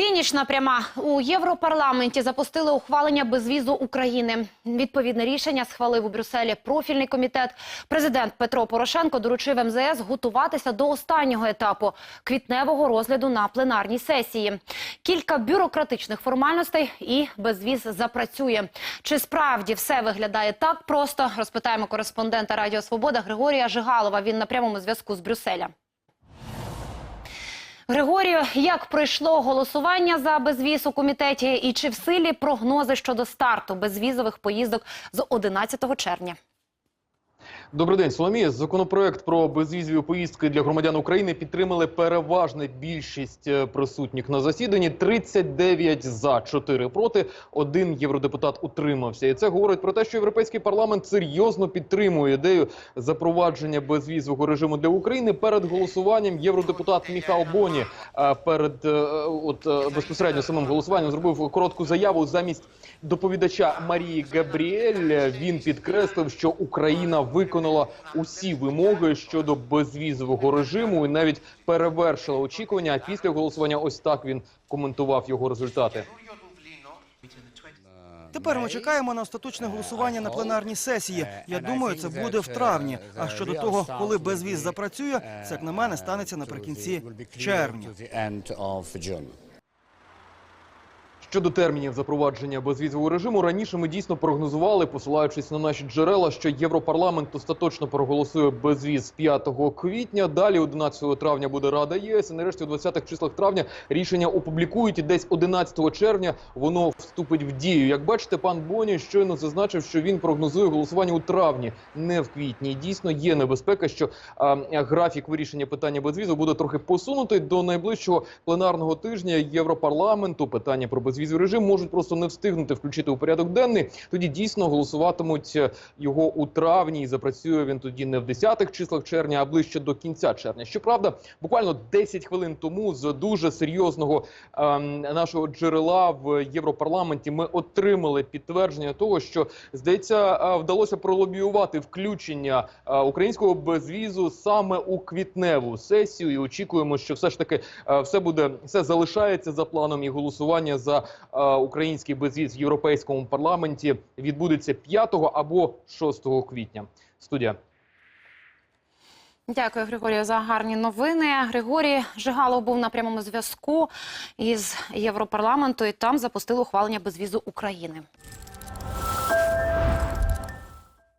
Фінішна пряма у Європарламенті запустили ухвалення безвізу України. Відповідне рішення схвалив у Брюсселі профільний комітет. Президент Петро Порошенко доручив МЗС готуватися до останнього етапу квітневого розгляду на пленарній сесії. Кілька бюрократичних формальностей і безвіз запрацює. Чи справді все виглядає так просто? Розпитаємо кореспондента Радіо Свобода Григорія Жигалова. Він на прямому зв'язку з Брюсселя. Григорію, як пройшло голосування за безвіз у комітеті і чи в силі прогнози щодо старту безвізових поїздок з 11 червня? Добрий день, Соломія. Законопроект про безвізові поїздки для громадян України підтримали переважна більшість е, присутніх на засіданні. 39 за, 4 проти. Один євродепутат утримався. І це говорить про те, що європейський парламент серйозно підтримує ідею запровадження безвізового режиму для України. Перед голосуванням євродепутат Міхал Боні перед е, от е, безпосередньо самим голосуванням зробив коротку заяву замість доповідача Марії Габріель. Він підкреслив, що Україна виконала усі вимоги щодо безвізового режиму і навіть перевершила очікування. А після голосування ось так він коментував його результати. Тепер ми чекаємо на остаточне голосування на пленарній сесії. Я думаю, це буде в травні. А щодо того, коли безвіз запрацює, це як на мене станеться наприкінці червня. Щодо термінів запровадження безвізового режиму, раніше ми дійсно прогнозували, посилаючись на наші джерела, що Європарламент остаточно проголосує безвіз 5 квітня. Далі 11 травня буде Рада ЄС. І нарешті у 20-х числах травня рішення опублікують. І десь 11 червня воно вступить в дію. Як бачите, пан Боні щойно зазначив, що він прогнозує голосування у травні, не в квітні. Дійсно є небезпека, що а, графік вирішення питання безвізу буде трохи посунутий до найближчого пленарного тижня Європарламенту. Питання про безвізовий режим можуть просто не встигнути включити у порядок денний. Тоді дійсно голосуватимуть е, його у травні. І запрацює він тоді не в 10-х числах червня, а ближче до кінця червня. Щоправда, буквально 10 хвилин тому з дуже серйозного ем, нашого джерела в Європарламенті ми отримали підтвердження того, що здається е, вдалося пролобіювати включення е, українського безвізу саме у квітневу сесію. І очікуємо, що все ж таки все буде все залишається за планом і голосування за український безвіз в європейському парламенті відбудеться 5 або 6 квітня. Студія. Дякую, Григорію, за гарні новини. Григорій Жигалов був на прямому зв'язку із Європарламенту і там запустили ухвалення безвізу України.